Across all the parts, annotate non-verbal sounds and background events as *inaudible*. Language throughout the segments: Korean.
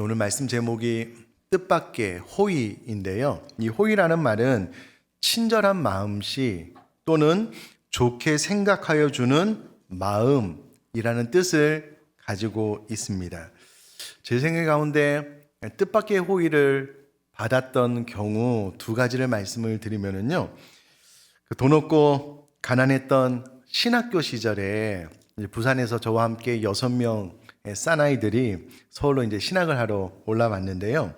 오늘 말씀 제목이 뜻밖의 호의인데요. 이 호의라는 말은 친절한 마음씨 또는 좋게 생각하여 주는 마음이라는 뜻을 가지고 있습니다. 제 생각 가운데 뜻밖의 호의를 받았던 경우 두 가지를 말씀을 드리면은요. 그돈 없고 가난했던 신학교 시절에 부산에서 저와 함께 여섯 명의 사나이들이 서울로 이제 신학을 하러 올라왔는데요.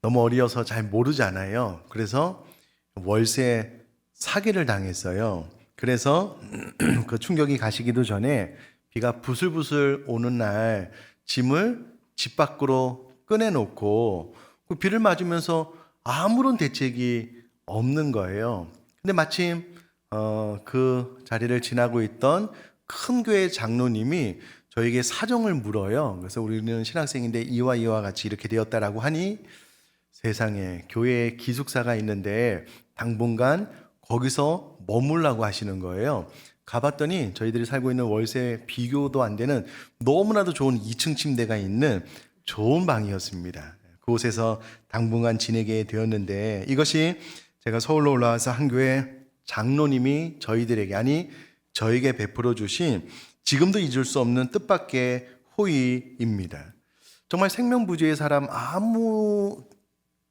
너무 어려서 잘 모르잖아요. 그래서 월세 사기를 당했어요. 그래서 *clears throat* 그 충격이 가시기도 전에 비가 부슬부슬 오는 날 짐을 집 밖으로 꺼내놓고 그 비를 맞으면서 아무런 대책이 없는 거예요. 근데 마침 어, 그 자리를 지나고 있던 큰 교회 장로님이 저에게 사정을 물어요. 그래서 우리는 신학생인데 이와 이와 같이 이렇게 되었다라고 하니 세상에 교회에 기숙사가 있는데 당분간 거기서 머물라고 하시는 거예요. 가봤더니 저희들이 살고 있는 월세 비교도 안 되는 너무나도 좋은 2층 침대가 있는 좋은 방이었습니다. 그곳에서 당분간 지내게 되었는데 이것이 제가 서울로 올라와서 한 교회 장로님이 저희들에게 아니 저에게 베풀어 주신 지금도 잊을 수 없는 뜻밖의 호의입니다. 정말 생명부지의 사람 아무도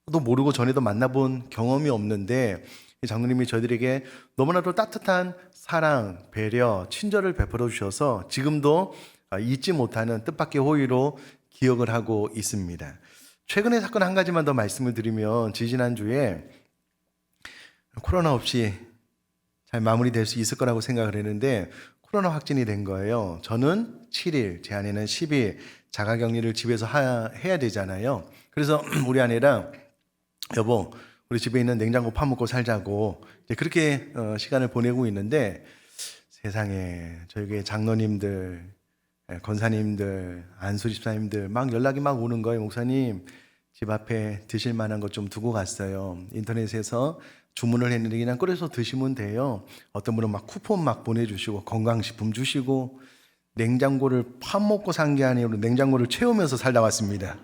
모르고 전에도 만나본 경험이 없는데 이 장로님이 저희들에게 너무나도 따뜻한 사랑, 배려, 친절을 베풀어 주셔서 지금도 잊지 못하는 뜻밖의 호의로 기억을 하고 있습니다. 최근의 사건 한 가지만 더 말씀을 드리면 지지난주에 코로나 없이 잘 마무리될 수 있을 거라고 생각을 했는데 코로나 확진이 된 거예요. 저는 7일, 제 아내는 10일 자가 격리를 집에서 하- 해야 되잖아요. 그래서 *clears throat* 우리 아내랑 여보, 우리 집에 있는 냉장고 파먹고 살자고 그렇게 어, 시간을 보내고 있는데 세상에 교회 장로님들, 예, 권사님들, 안수 집사님들 막 연락이 막 오는 거예요. 목사님 집 앞에 드실 만한 것 좀 두고 갔어요. 인터넷에서 주문을 했는데 그냥 끓여서 드시면 돼요. 어떤 분은 막 쿠폰 막 보내주시고 건강식품 주시고 냉장고를 파먹고 산 게 아니고 냉장고를 채우면서 살다 왔습니다.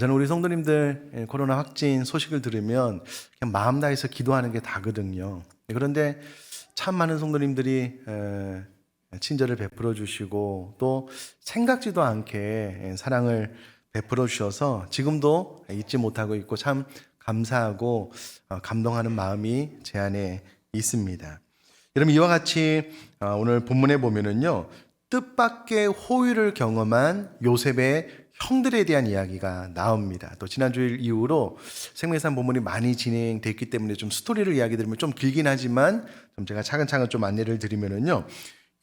저는 우리 성도님들 예, 코로나 확진 소식을 들으면 그냥 마음 다해서 기도하는 게 다거든요. 그런데 참 많은 성도님들이 에, 친절을 베풀어 주시고 또 생각지도 않게 예, 사랑을 베풀어 주셔서 지금도 잊지 못하고 있고 참 감사하고 어, 감동하는 마음이 제 안에 있습니다. 여러분 이와 같이 어, 오늘 본문에 보면은요 뜻밖의 호의를 경험한 요셉의 형들에 대한 이야기가 나옵니다. 또 지난주일 이후로 생명산 본문이 많이 진행됐기 때문에 좀 스토리를 이야기 드리면 좀 길긴 하지만 좀 제가 차근차근 좀 안내를 드리면은요.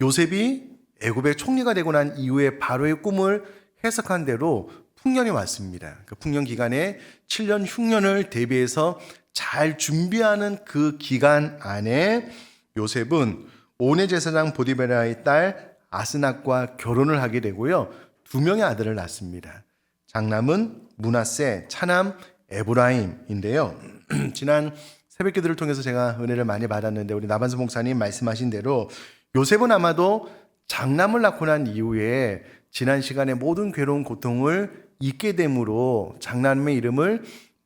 요셉이 애굽의 총리가 되고 난 이후에 바로의 꿈을 해석한 대로 풍년이 왔습니다. 그 풍년 기간에 7년 흉년을 대비해서 잘 준비하는 그 기간 안에 요셉은 오네 제사장 보디베라의 딸 아스낙과 결혼을 하게 되고요. 두 명의 아들을 낳습니다. 장남은 문하세, 차남 에브라임인데요. *clears throat* 지난 새벽 기도를 통해서 제가 은혜를 많이 받았는데 우리 나반수 목사님 말씀하신 대로 요셉은 아마도 장남을 낳고 난 이후에 지난 시간에 모든 괴로운 고통을 잊게 됨으로 장남의 이름을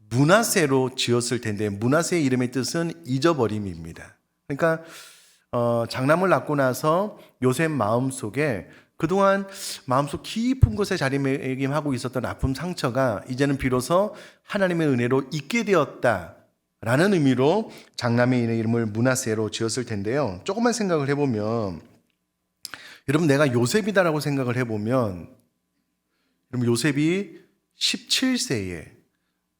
문하세로 지었을 텐데 문하세의 이름의 뜻은 잊어버림입니다. 그러니까 어, 장남을 낳고 나서 요셉 마음 속에 그동안 마음속 깊은 곳에 자리매김하고 있었던 아픔 상처가 이제는 비로소 하나님의 은혜로 잊게 되었다 라는 의미로 장남의 이름을 문하세로 지었을 텐데요. 조금만 생각을 해보면 여러분 내가 요셉이다라고 생각을 해보면 여러분 요셉이 17세에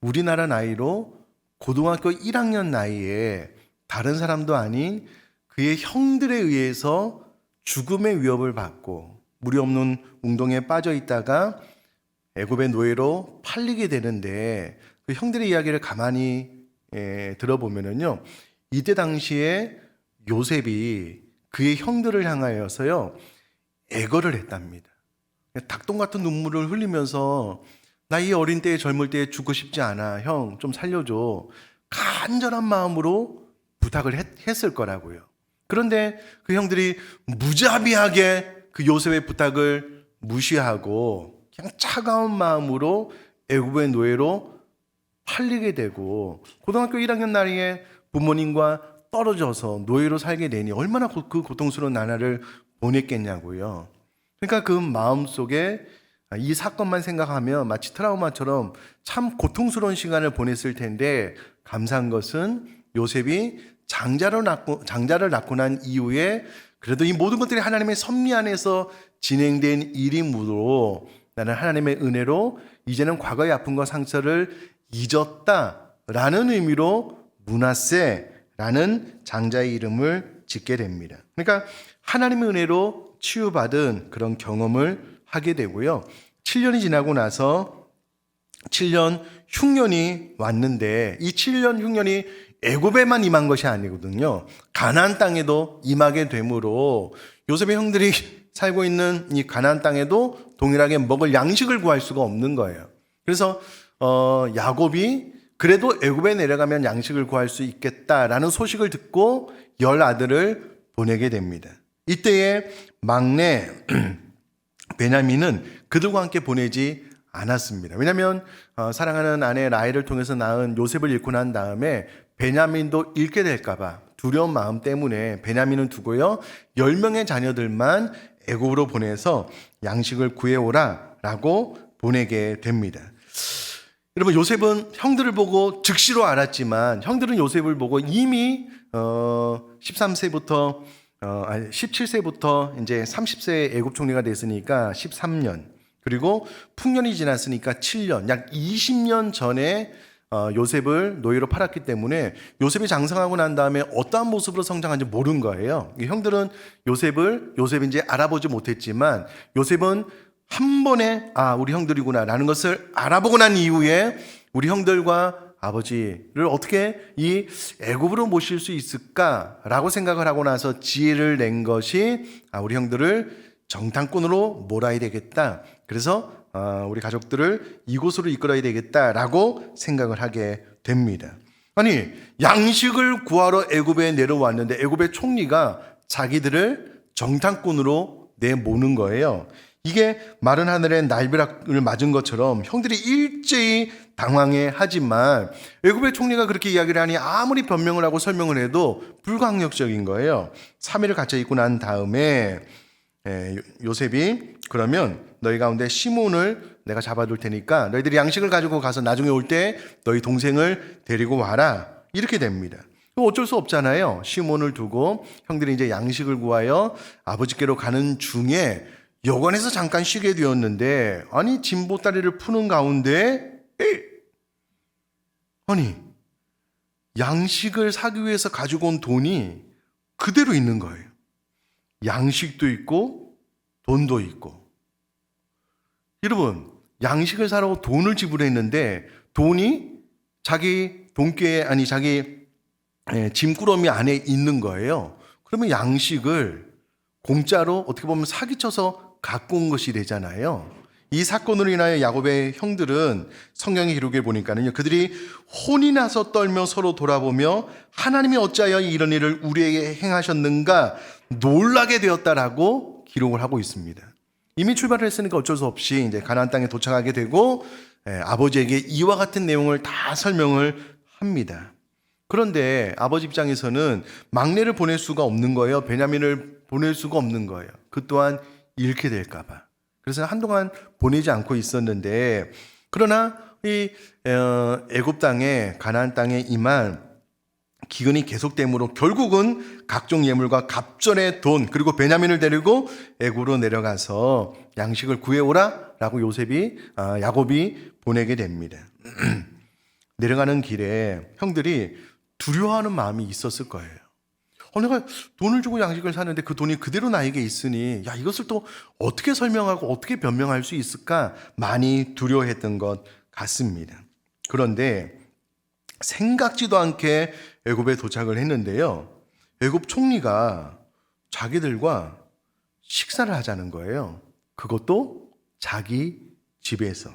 우리나라 나이로 고등학교 1학년 나이에 다른 사람도 아닌 그의 형들에 의해서 죽음의 위협을 받고 물이 없는 웅동에 빠져 있다가 애굽의 노예로 팔리게 되는데 그 형들의 이야기를 가만히 예, 들어보면은요 이때 당시에 요셉이 그의 형들을 향하여서요 애거를 했답니다. 닭똥 같은 눈물을 흘리면서 나 이 어린 때에 젊을 때에 죽고 싶지 않아 형 좀 살려줘 간절한 마음으로 부탁을 했, 했을 거라고요. 그런데 그 형들이 무자비하게 그 요셉의 부탁을 무시하고 그냥 차가운 마음으로 애굽의 노예로 팔리게 되고 고등학교 1학년 나이에 부모님과 떨어져서 노예로 살게 되니 얼마나 고- 그 고통스러운 나날을 보냈겠냐고요. 그러니까 그 마음 속에 이 사건만 생각하면 마치 트라우마처럼 참 고통스러운 시간을 보냈을 텐데 감사한 것은 요셉이 장자를 낳고 장자를 낳고 난 이후에 그래도 이 모든 것들이 하나님의 섭리 안에서 진행된 일이므로 나는 하나님의 은혜로 이제는 과거의 아픔과 상처를 잊었다라는 의미로 문하세라는 장자의 이름을 짓게 됩니다. 그러니까 하나님의 은혜로 치유받은 그런 경험을 하게 되고요. 7년이 지나고 나서 7년 흉년이 왔는데 이 7년 흉년이 애굽에만 임한 것이 아니거든요. 가나안 땅에도 임하게 되므로 요셉의 형들이 살고 있는 이 가나안 땅에도 동일하게 먹을 양식을 구할 수가 없는 거예요. 그래서 어 야곱이 그래도 애굽에 내려가면 양식을 구할 수 있겠다라는 소식을 듣고 열 아들을 보내게 됩니다. 이때에 막내 *clears throat* 베냐민은 그들과 함께 보내지 않았습니다. 왜냐하면 어, 사랑하는 아내 라헬을 통해서 낳은 요셉을 잃고 난 다음에 베냐민도 잃게 될까봐 두려운 마음 때문에 베냐민은 두고요 열 명의 자녀들만 애굽으로 보내서 양식을 구해오라라고 보내게 됩니다. 여러분 요셉은 형들을 보고 즉시로 알았지만 형들은 요셉을 보고 이미 어 13세부터 어 아니 17세부터 이제 30세 애굽 총리가 됐으니까 13년 그리고 풍년이 지났으니까 7년 약 20년 전에 어 요셉을 노예로 팔았기 때문에 요셉이 장성하고 난 다음에 어떠한 모습으로 성장한지 모른 거예요. 이 형들은 요셉을 요셉인지 알아보지 못했지만 요셉은 한 번에 아 우리 형들이구나라는 것을 알아보고 난 이후에 우리 형들과 아버지를 어떻게 이 애굽으로 모실 수 있을까라고 생각을 하고 나서 지혜를 낸 것이 아 우리 형들을 정탐꾼으로 몰아야 되겠다. 그래서 아, 우리 가족들을 이곳으로 이끌어야 되겠다라고 생각을 하게 됩니다. 아니 양식을 구하러 애굽에 내려왔는데 애굽의 총리가 자기들을 정탐꾼으로 내모는 거예요. 이게 마른 하늘에 날벼락을 맞은 것처럼 형들이 일제히 당황해 하지만 애굽의 총리가 그렇게 이야기를 하니 아무리 변명을 하고 설명을 해도 불강력적인 거예요. 3일을 갇혀 있고 난 다음에 에, 요- 요셉이 그러면 너희 가운데 시몬을 내가 잡아둘 테니까 너희들이 양식을 가지고 가서 나중에 올 때 너희 동생을 데리고 와라 이렇게 됩니다. 그럼 어쩔 수 없잖아요. 시몬을 두고 형들이 이제 양식을 구하여 아버지께로 가는 중에 여관에서 잠깐 쉬게 되었는데 아니 진보다리를 푸는 가운데 에이! 아니 양식을 사기 위해서 가지고 온 돈이 그대로 있는 거예요. 양식도 있고 돈도 있고. 여러분, 양식을 사러 돈을 지불했는데 돈이 자기 돈깨 아니 자기 예, 짐꾸러미 안에 있는 거예요. 그러면 양식을 공짜로 어떻게 보면 사기쳐서 갖고 온 것이 되잖아요. 이 사건으로 인하여 야곱의 형들은 성경의 기록에 보니까는요. 그들이 혼이 나서 떨며 서로 돌아보며 하나님이 어찌하여 이런 일을 우리에게 행하셨는가 놀라게 되었다라고 기록을 하고 있습니다. 이미 출발을 했으니까 어쩔 수 없이 이제 가나안 땅에 도착하게 되고 예, 아버지에게 이와 같은 내용을 다 설명을 합니다. 그런데 아버지 입장에서는 막내를 보낼 수가 없는 거예요. 베냐민을 보낼 수가 없는 거예요. 그 또한 잃게 될까봐. 그래서 한동안 보내지 않고 있었는데 그러나 이 어, 애굽 땅에 가나안 땅에 임한 기근이 계속되므로 결국은 각종 예물과 갑절의 돈 그리고 베냐민을 데리고 애굽으로 내려가서 양식을 구해오라라고 요셉이 아, 야곱이 보내게 됩니다. *clears throat* 내려가는 길에 형들이 두려워하는 마음이 있었을 거예요. 어, 내가 돈을 주고 양식을 사는데 그 돈이 그대로 나에게 있으니, 야, 이것을 또 어떻게 설명하고 어떻게 변명할 수 있을까? 많이 두려워했던 것 같습니다. 그런데 생각지도 않게 애굽에 도착을 했는데요. 애굽 총리가 자기들과 식사를 하자는 거예요. 그것도 자기 집에서.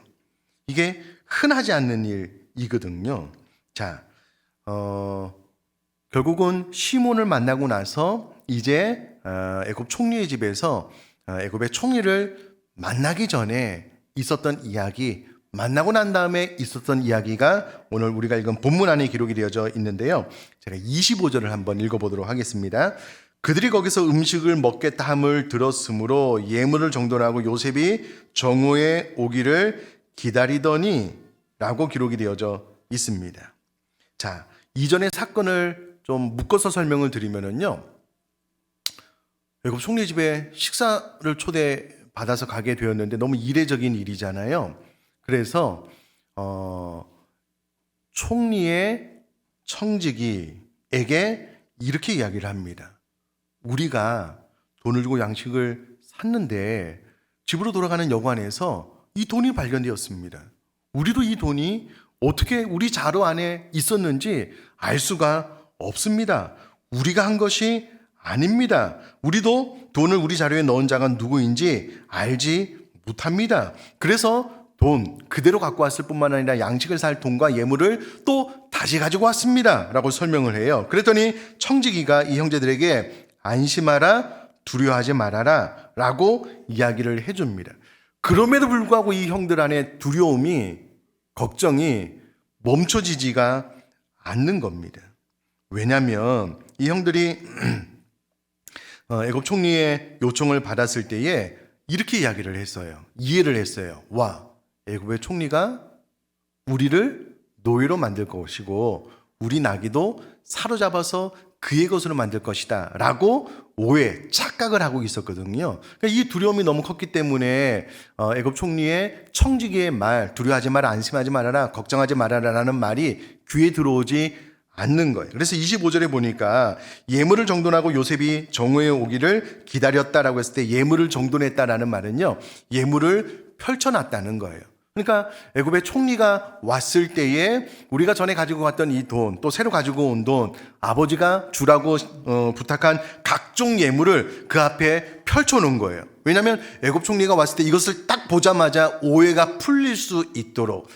이게 흔하지 않는 일이거든요. 자, 어, 결국은 시몬을 만나고 나서 이제 어, 애굽 총리의 집에서 어, 애굽의 총리를 만나기 전에 있었던 이야기, 만나고 난 다음에 있었던 이야기가 오늘 우리가 읽은 본문 안에 기록이 되어져 있는데요. 제가 25절을 한번 읽어보도록 하겠습니다. 그들이 거기서 음식을 먹겠다 함을 들었으므로 예물을 정돈하고 요셉이 정오에 오기를 기다리더니 라고 기록이 되어져 있습니다. 자, 이전의 사건을 좀 묶어서 설명을 드리면은요. 외국 총리 집에 식사를 초대받아서 가게 되었는데 너무 이례적인 일이잖아요. 그래서 어, 총리의 청지기에게 이렇게 이야기를 합니다. 우리가 돈을 주고 양식을 샀는데 집으로 돌아가는 여관에서 이 돈이 발견되었습니다. 우리도 이 돈이 어떻게 우리 자루 안에 있었는지 알 수가 없습니다. 우리가 한 것이 아닙니다. 우리도 돈을 우리 자료에 넣은 자가 누구인지 알지 못합니다. 그래서 돈 그대로 갖고 왔을 뿐만 아니라 양식을 살 돈과 예물을 또 다시 가지고 왔습니다. 라고 설명을 해요. 그랬더니 청지기가 이 형제들에게 안심하라, 두려워하지 말아라 라고 이야기를 해줍니다. 그럼에도 불구하고 이 형들 안에 두려움이, 걱정이 멈춰지지가 않는 겁니다. 왜냐하면 이 형들이 *clears throat* 어, 애굽 총리의 요청을 받았을 때에 이렇게 이야기를 했어요. 이해를 했어요. 와, 애굽의 총리가 우리를 노예로 만들 것이고 우리 나기도 사로잡아서 그의 것으로 만들 것이다. 라고 오해, 착각을 하고 있었거든요. 그러니까 이 두려움이 너무 컸기 때문에 어, 애굽 총리의 청지기의 말, 두려워하지 마라, 안심하지 말아라, 걱정하지 말아라 라는 말이 귀에 들어오지 않는 거예요. 그래서 25절에 보니까 예물을 정돈하고 요셉이 정오에 오기를 기다렸다라고 했을 때 예물을 정돈했다라는 말은요. 예물을 펼쳐놨다는 거예요. 그러니까 애굽의 총리가 왔을 때에 우리가 전에 가지고 갔던 이 돈, 또 새로 가지고 온 돈, 아버지가 주라고 어, 부탁한 각종 예물을 그 앞에 펼쳐놓은 거예요. 왜냐하면 애굽 총리가 왔을 때 이것을 딱 보자마자 오해가 풀릴 수 있도록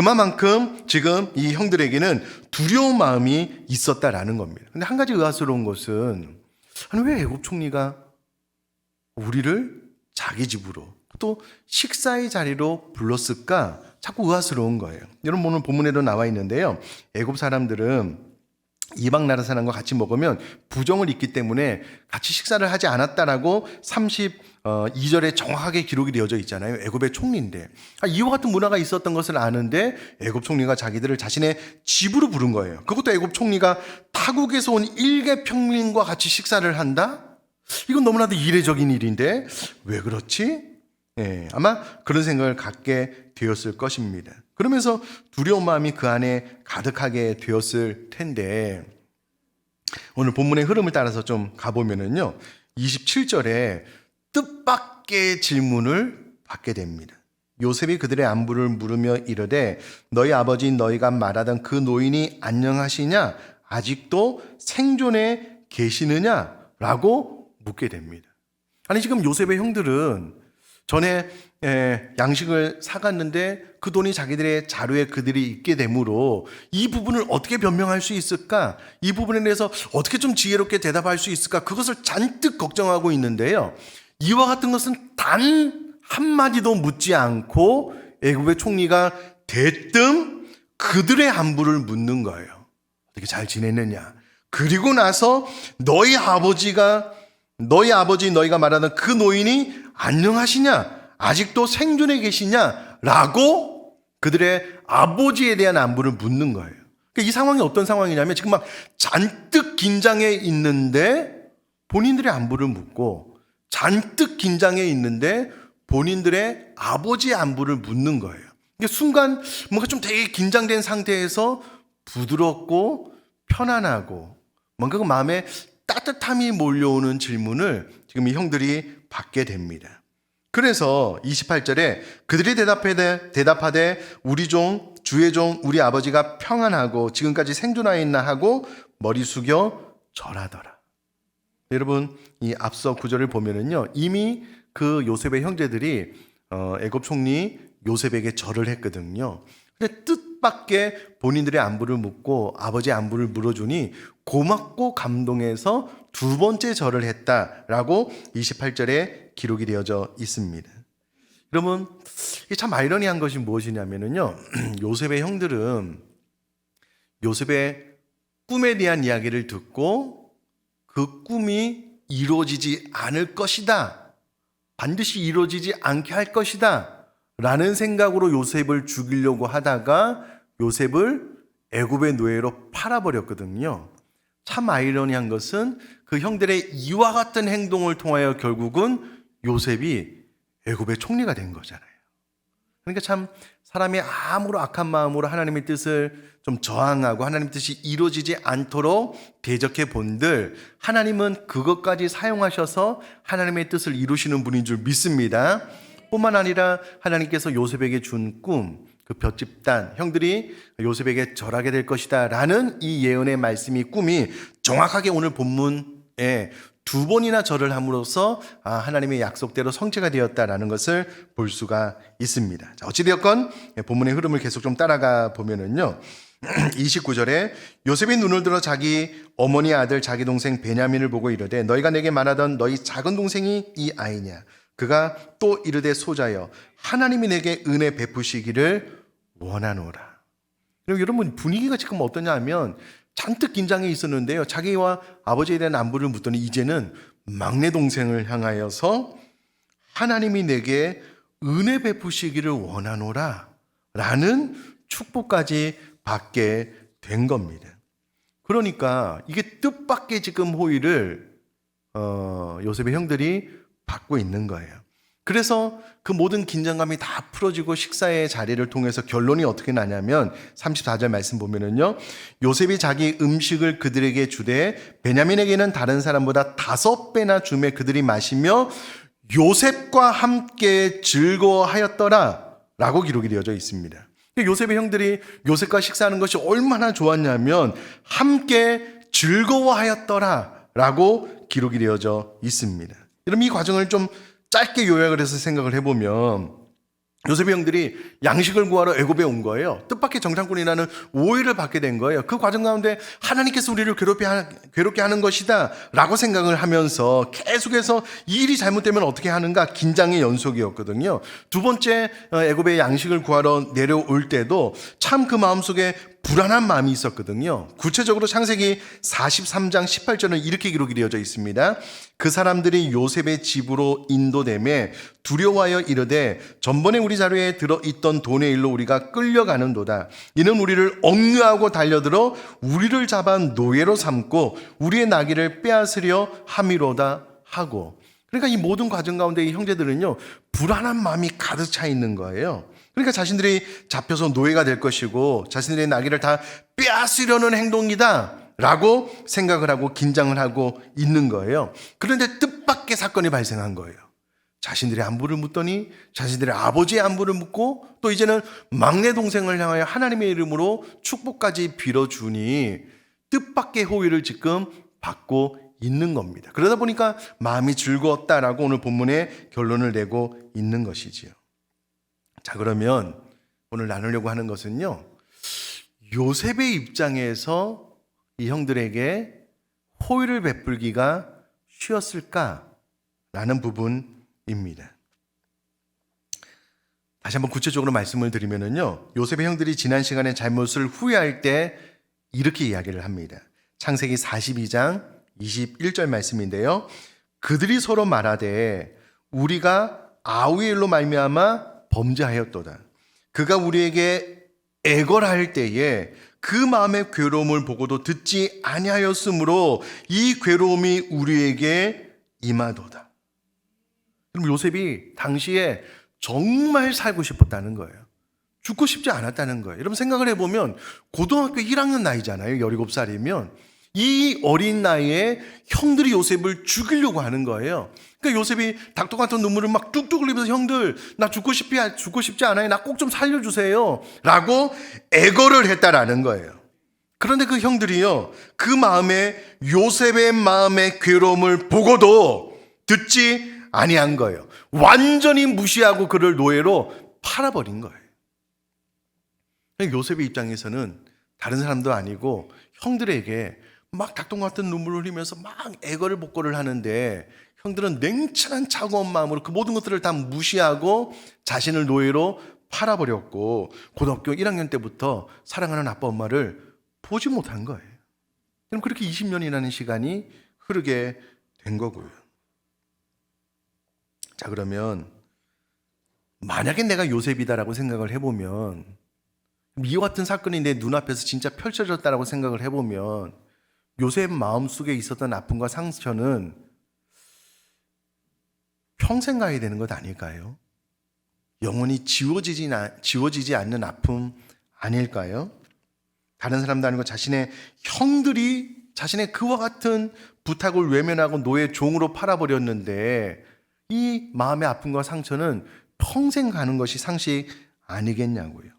그만큼 지금 이 형들에게는 두려운 마음이 있었다라는 겁니다. 근데 한 가지 의아스러운 것은 아니 왜 애굽 총리가 우리를 자기 집으로 또 식사의 자리로 불렀을까? 자꾸 의아스러운 거예요. 여러분 오늘 본문에도 나와 있는데요. 애굽 사람들은 이방 나라 사람과 같이 먹으면 부정을 입기 때문에 같이 식사를 하지 않았다라고 32절에 정확하게 기록이 되어져 있잖아요. 애굽의 총리인데 아, 이와 같은 문화가 있었던 것을 아는데 애굽 총리가 자기들을 자신의 집으로 부른 거예요. 그것도 애굽 총리가 타국에서 온 일개 평민과 같이 식사를 한다? 이건 너무나도 이례적인 일인데 왜 그렇지? 예, 아마 그런 생각을 갖게 되었을 것입니다. 그러면서 두려운 마음이 그 안에 가득하게 되었을 텐데 오늘 본문의 흐름을 따라서 좀 가보면은요. 27절에 뜻밖의 질문을 받게 됩니다. 요셉이 그들의 안부를 물으며 이르되 너희 아버지인 너희가 말하던 그 노인이 안녕하시냐 아직도 생존해 계시느냐 라고 묻게 됩니다. 아니 지금 요셉의 형들은 전에 에, 양식을 사갔는데 그 돈이 자기들의 자료에 그들이 있게 되므로 이 부분을 어떻게 변명할 수 있을까? 이 부분에 대해서 어떻게 좀 지혜롭게 대답할 수 있을까? 그것을 잔뜩 걱정하고 있는데요. 이와 같은 것은 단 한마디도 묻지 않고 애굽의 총리가 대뜸 그들의 안부를 묻는 거예요. 어떻게 잘 지냈느냐? 그리고 나서 너희 아버지가 너희 아버지 너희가 말하는 그 노인이 안녕하시냐? 아직도 생존해 계시냐? 라고 그들의 아버지에 대한 안부를 묻는 거예요. 그러니까 이 상황이 어떤 상황이냐면 지금 막 잔뜩 긴장해 있는데 본인들의 안부를 묻고 잔뜩 긴장해 있는데 본인들의 아버지의 안부를 묻는 거예요. 이게 순간 뭔가 좀 되게 긴장된 상태에서 부드럽고 편안하고 뭔가 그 마음에 따뜻함이 몰려오는 질문을 지금 이 형들이 받게 됩니다. 그래서 28절에 그들이 대답하되, 대답하되 우리 종, 주의 종, 우리 아버지가 평안하고 지금까지 생존하여 있나 하고 머리 숙여 절하더라. 여러분, 이 앞서 구절을 보면은요, 이미 그 요셉의 형제들이 어, 애굽 총리 요셉에게 절을 했거든요. 근데 뜻밖의 본인들의 안부를 묻고 아버지 안부를 물어주니 고맙고 감동해서 두 번째 절을 했다라고 28절에 기록이 되어져 있습니다. 여러분, 참 아이러니한 것이 무엇이냐면은요. *clears throat* 요셉의 형들은 요셉의 꿈에 대한 이야기를 듣고 그 꿈이 이루어지지 않을 것이다. 반드시 이루어지지 않게 할 것이다. 라는 생각으로 요셉을 죽이려고 하다가 요셉을 애굽의 노예로 팔아버렸거든요. 참 아이러니한 것은 그 형들의 이와 같은 행동을 통하여 결국은 요셉이 애굽의 총리가 된 거잖아요. 그러니까 참 사람이 아무로 악한 마음으로 하나님의 뜻을 좀 저항하고 하나님 뜻이 이루어지지 않도록 대적해 본들 하나님은 그것까지 사용하셔서 하나님의 뜻을 이루시는 분인 줄 믿습니다. 뿐만 아니라 하나님께서 요셉에게 준 꿈, 그 볕집단 형들이 요셉에게 절하게 될 것이다라는 이 예언의 말씀이 꿈이 정확하게 오늘 본문에 두 번이나 절을 함으로써 아, 하나님의 약속대로 성취가 되었다라는 것을 볼 수가 있습니다. 자, 어찌되었건 본문의 흐름을 계속 좀 따라가 보면은요. *clears throat* 29절에 요셉이 눈을 들어 자기 어머니 아들 자기 동생 베냐민을 보고 이르되 너희가 내게 말하던 너희 작은 동생이 이 아이냐 그가 또 이르되 소자여 하나님이 내게 은혜 베푸시기를 원하노라. 그리고 여러분 분위기가 지금 어떠냐 하면 잔뜩 긴장해 있었는데요. 자기와 아버지에 대한 안부를 묻더니 이제는 막내 동생을 향하여서 하나님이 내게 은혜 베푸시기를 원하노라 라는 축복까지 받게 된 겁니다. 그러니까 이게 뜻밖의 지금 호의를 어, 요셉의 형들이 받고 있는 거예요. 그래서 그 모든 긴장감이 다 풀어지고 식사의 자리를 통해서 결론이 어떻게 나냐면 34절 말씀 보면은요. 요셉이 자기 음식을 그들에게 주되 베냐민에게는 다른 사람보다 다섯 배나 주매 그들이 마시며 요셉과 함께 즐거워하였더라 라고 기록이 되어져 있습니다. 요셉의 형들이 요셉과 식사하는 것이 얼마나 좋았냐면 함께 즐거워하였더라 라고 기록이 되어져 있습니다. 그럼 이 과정을 좀 짧게 요약을 해서 생각을 해보면 요셉의 형들이 양식을 구하러 애굽에 온 거예요. 뜻밖의 정탐꾼이라는 오해를 받게 된 거예요. 그 과정 가운데 하나님께서 우리를 괴롭게, 하, 괴롭게 하는 것이다 라고 생각을 하면서 계속해서 이 일이 잘못되면 어떻게 하는가 긴장의 연속이었거든요. 두 번째 어, 애굽에 양식을 구하러 내려올 때도 참 그 마음속에 불안한 마음이 있었거든요. 구체적으로 창세기 43장 18절은 이렇게 기록이 되어져 있습니다. 그 사람들이 요셉의 집으로 인도됨에 두려워하여 이르되 전번에 우리 자료에 들어 있던 돈의 일로 우리가 끌려가는도다. 이는 우리를 억류하고 달려들어 우리를 잡아 노예로 삼고 우리의 나귀를 빼앗으려 함이로다 하고. 그러니까 이 모든 과정 가운데 이 형제들은요 불안한 마음이 가득 차 있는 거예요. 그러니까 자신들이 잡혀서 노예가 될 것이고 자신들의 나귀를 다 빼앗으려는 행동이다. 라고 생각을 하고 긴장을 하고 있는 거예요. 그런데 뜻밖의 사건이 발생한 거예요. 자신들의 안부를 묻더니 자신들의 아버지의 안부를 묻고 또 이제는 막내 동생을 향하여 하나님의 이름으로 축복까지 빌어주니 뜻밖의 호의를 지금 받고 있는 겁니다. 그러다 보니까 마음이 즐거웠다라고 오늘 본문에 결론을 내고 있는 것이지요. 자, 그러면 오늘 나누려고 하는 것은요. 요셉의 입장에서 이 형들에게 호의를 베풀기가 쉬웠을까라는 부분입니다. 다시 한번 구체적으로 말씀을 드리면요. 요셉의 형들이 지난 시간에 잘못을 후회할 때 이렇게 이야기를 합니다. 창세기 42장 21절 말씀인데요. 그들이 서로 말하되 우리가 아우엘로 말미암아 범죄하였도다. 그가 우리에게 애걸할 때에 그 마음의 괴로움을 보고도 듣지 아니하였으므로 이 괴로움이 우리에게 임하도다. 그럼 요셉이 당시에 정말 살고 싶었다는 거예요. 죽고 싶지 않았다는 거예요. 여러분 생각을 해보면 고등학교 1학년 나이잖아요. 17살이면. 이 어린 나이에 형들이 요셉을 죽이려고 하는 거예요. 그러니까 요셉이 닭도 같은 눈물을 막 뚝뚝 흘리면서 형들 나 죽고 싶지 죽고 싶지 않아요. 나 꼭 좀 살려주세요.라고 애거를 했다라는 거예요. 그런데 그 형들이요 그 마음에 요셉의 마음의 괴로움을 보고도 듣지 아니한 거예요. 완전히 무시하고 그를 노예로 팔아버린 거예요. 요셉의 입장에서는 다른 사람도 아니고 형들에게 막 닭똥 같은 눈물을 흘리면서 막 애거를 복고를 하는데 형들은 냉철한 차가운 마음으로 그 모든 것들을 다 무시하고 자신을 노예로 팔아버렸고 고등학교 1학년 때부터 사랑하는 아빠 엄마를 보지 못한 거예요. 그럼 그렇게 20년이라는 시간이 흐르게 된 거고요. 자 그러면 만약에 내가 요셉이다라고 생각을 해보면 이와 같은 사건이 내 눈앞에서 진짜 펼쳐졌다라고 생각을 해보면 요셉 마음속에 있었던 아픔과 상처는 평생 가야 되는 것 아닐까요? 영원히 지워지지, 나- 지워지지 않는 아픔 아닐까요? 다른 사람도 아니고 자신의 형들이 자신의 그와 같은 부탁을 외면하고 노예 종으로 팔아버렸는데 이 마음의 아픔과 상처는 평생 가는 것이 상식 아니겠냐고요.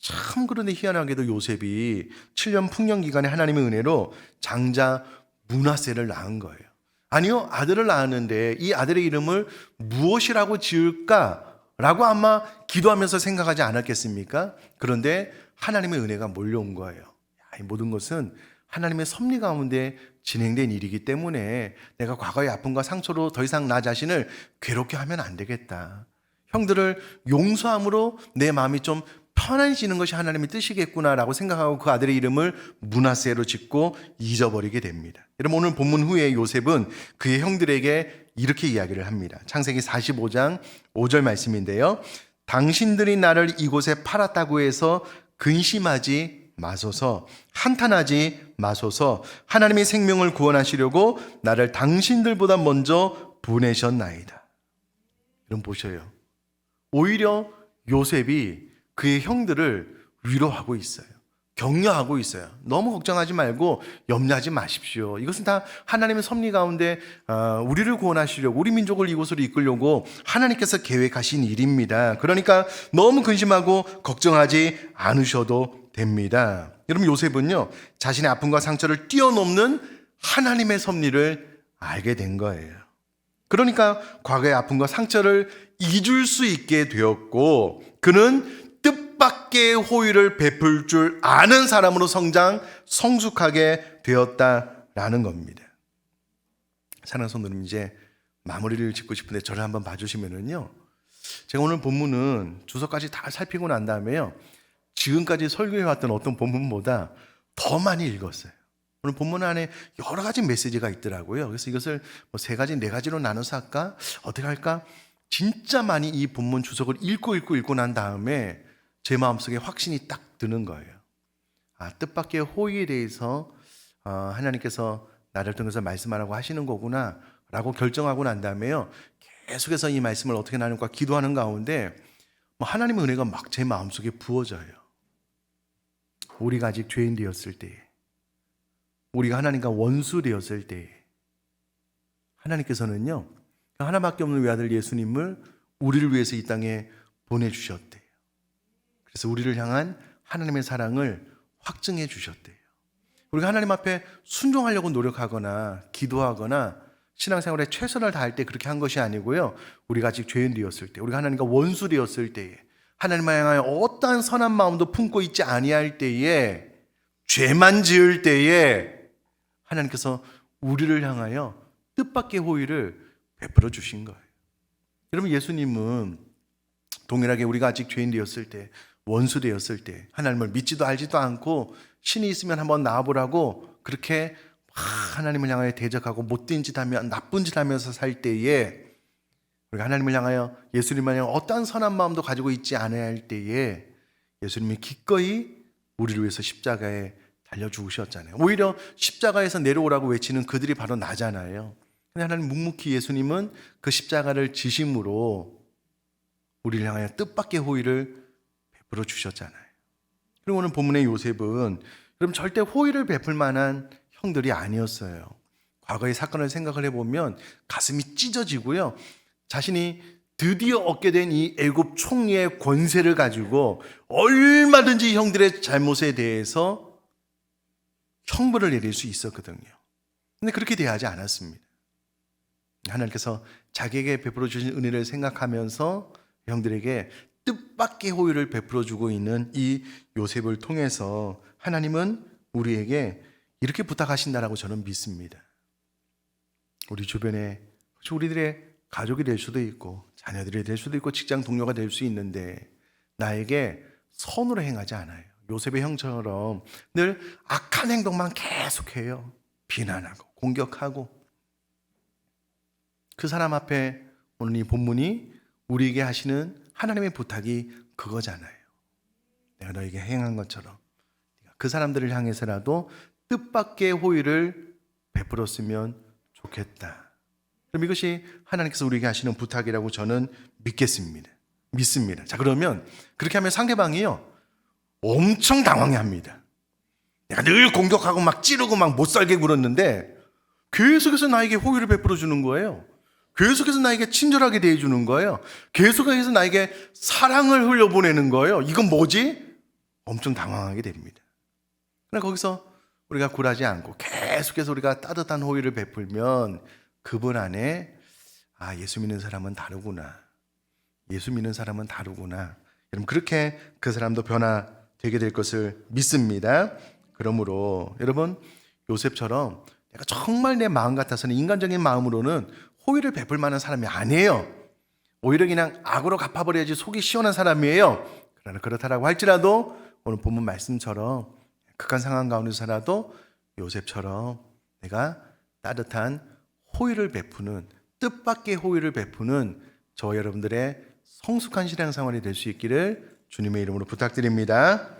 참 그런데 희한하게도 요셉이 7년 풍년 기간에 하나님의 은혜로 장자 문하세를 낳은 거예요. 아니요, 아들을 낳았는데 이 아들의 이름을 무엇이라고 지을까라고 아마 기도하면서 생각하지 않았겠습니까? 그런데 하나님의 은혜가 몰려온 거예요. 야, 이 모든 것은 하나님의 섭리 가운데 진행된 일이기 때문에 내가 과거의 아픔과 상처로 더 이상 나 자신을 괴롭게 하면 안 되겠다. 형들을 용서함으로 내 마음이 좀 편안해지는 것이 하나님의 뜻이겠구나라고 생각하고 그 아들의 이름을 문하세로 짓고 잊어버리게 됩니다. 여러분 오늘 본문 후에 요셉은 그의 형들에게 이렇게 이야기를 합니다. 창세기 45장 5절 말씀인데요. 당신들이 나를 이곳에 팔았다고 해서 근심하지 마소서 한탄하지 마소서 하나님의 생명을 구원하시려고 나를 당신들보다 먼저 보내셨나이다. 여러분 보셔요. 오히려 요셉이 그의 형들을 위로하고 있어요. 격려하고 있어요. 너무 걱정하지 말고 염려하지 마십시오. 이것은 다 하나님의 섭리 가운데 어, 우리를 구원하시려고 우리 민족을 이곳으로 이끌려고 하나님께서 계획하신 일입니다. 그러니까 너무 근심하고 걱정하지 않으셔도 됩니다. 여러분 요셉은요 자신의 아픔과 상처를 뛰어넘는 하나님의 섭리를 알게 된 거예요. 그러니까 과거의 아픔과 상처를 잊을 수 있게 되었고 그는 뜻밖의 호의를 베풀 줄 아는 사람으로 성장 성숙하게 되었다라는 겁니다. 사랑하는 성도님 이제 마무리를 짓고 싶은데 저를 한번 봐주시면은요. 제가 오늘 본문은 주석까지 다 살피고 난 다음에요. 지금까지 설교해왔던 어떤 본문보다 더 많이 읽었어요. 오늘 본문 안에 여러 가지 메시지가 있더라고요. 그래서 이것을 뭐 세 가지, 네 가지로 나눠서 할까? 어떻게 할까? 진짜 많이 이 본문 주석을 읽고 읽고 읽고 난 다음에 제 마음속에 확신이 딱 드는 거예요. 아, 뜻밖의 호의에 대해서 어, 하나님께서 나를 통해서 말씀하라고 하시는 거구나 라고 결정하고 난 다음에요. 계속해서 이 말씀을 어떻게 나눌까 기도하는 가운데 뭐 하나님의 은혜가 막 제 마음속에 부어져요. 우리가 아직 죄인 되었을 때에 우리가 하나님과 원수 되었을 때에 하나님께서는요 하나밖에 없는 외아들 예수님을 우리를 위해서 이 땅에 보내주셨대요. 그래서 우리를 향한 하나님의 사랑을 확증해 주셨대요. 우리가 하나님 앞에 순종하려고 노력하거나 기도하거나 신앙생활에 최선을 다할 때 그렇게 한 것이 아니고요. 우리가 아직 죄인 되었을 때, 우리가 하나님과 원수 되었을 때에, 하나님을 향하여 어떠한 선한 마음도 품고 있지 아니할 때에, 죄만 지을 때에 하나님께서 우리를 향하여 뜻밖의 호의를 베풀어 주신 거예요. 여러분 예수님은 동일하게 우리가 아직 죄인 되었을 때, 원수 되었을 때, 하나님을 믿지도 알지도 않고 신이 있으면 한번 나와보라고 그렇게 막 하나님을 향하여 대적하고 못된 짓 하며 나쁜 짓 하면서 살 때에 우리가 하나님을 향하여 예수님을 향하여 어떠한 선한 마음도 가지고 있지 않아야 할 때에 예수님이 기꺼이 우리를 위해서 십자가에 달려 죽으셨잖아요. 오히려 십자가에서 내려오라고 외치는 그들이 바로 나잖아요. 근데 하나님 묵묵히 예수님은 그 십자가를 지심으로 우리를 향하여 뜻밖의 호의를 베풀어 주셨잖아요. 그리고 오늘 본문의 요셉은 그럼 절대 호의를 베풀 만한 형들이 아니었어요. 과거의 사건을 생각을 해보면 가슴이 찢어지고요. 자신이 드디어 얻게 된 이 애굽 총리의 권세를 가지고 얼마든지 형들의 잘못에 대해서 형벌을 내릴 수 있었거든요. 근데 그렇게 대하지 않았습니다. 하나님께서 자기에게 베풀어 주신 은혜를 생각하면서 형들에게 뜻밖의 호의를 베풀어 주고 있는 이 요셉을 통해서 하나님은 우리에게 이렇게 부탁하신다라고 저는 믿습니다. 우리 주변에 우리들의 가족이 될 수도 있고 자녀들이 될 수도 있고 직장 동료가 될 수 있는데 나에게 선으로 행하지 않아요. 요셉의 형처럼 늘 악한 행동만 계속해요. 비난하고 공격하고 그 사람 앞에 오늘 이 본문이 우리에게 하시는 하나님의 부탁이 그거잖아요. 내가 너에게 행한 것처럼 그 사람들을 향해서라도 뜻밖의 호의를 베풀었으면 좋겠다. 그럼 이것이 하나님께서 우리에게 하시는 부탁이라고 저는 믿겠습니다. 믿습니다. 자, 그러면 그렇게 하면 상대방이요. 엄청 당황해 합니다. 내가 늘 공격하고 막 찌르고 막 못 살게 굴었는데 계속해서 나에게 호의를 베풀어 주는 거예요. 계속해서 나에게 친절하게 대해 주는 거예요. 계속해서 나에게 사랑을 흘려보내는 거예요. 이건 뭐지? 엄청 당황하게 됩니다. 그러나 거기서 우리가 굴하지 않고 계속해서 우리가 따뜻한 호의를 베풀면 그분 안에 아 예수 믿는 사람은 다르구나. 예수 믿는 사람은 다르구나. 여러분 그렇게 그 사람도 변화되게 될 것을 믿습니다. 그러므로 여러분 요셉처럼 내가 정말 내 마음 같아서는 인간적인 마음으로는 호의를 베풀 만한 사람이 아니에요. 오히려 그냥 악으로 갚아버려야지 속이 시원한 사람이에요. 그러나 그렇다라고 할지라도 오늘 본문 말씀처럼 극한 상황 가운데서라도 요셉처럼 내가 따뜻한 호의를 베푸는 뜻밖의 호의를 베푸는 저 여러분들의 성숙한 신앙생활이 될 수 있기를 주님의 이름으로 부탁드립니다.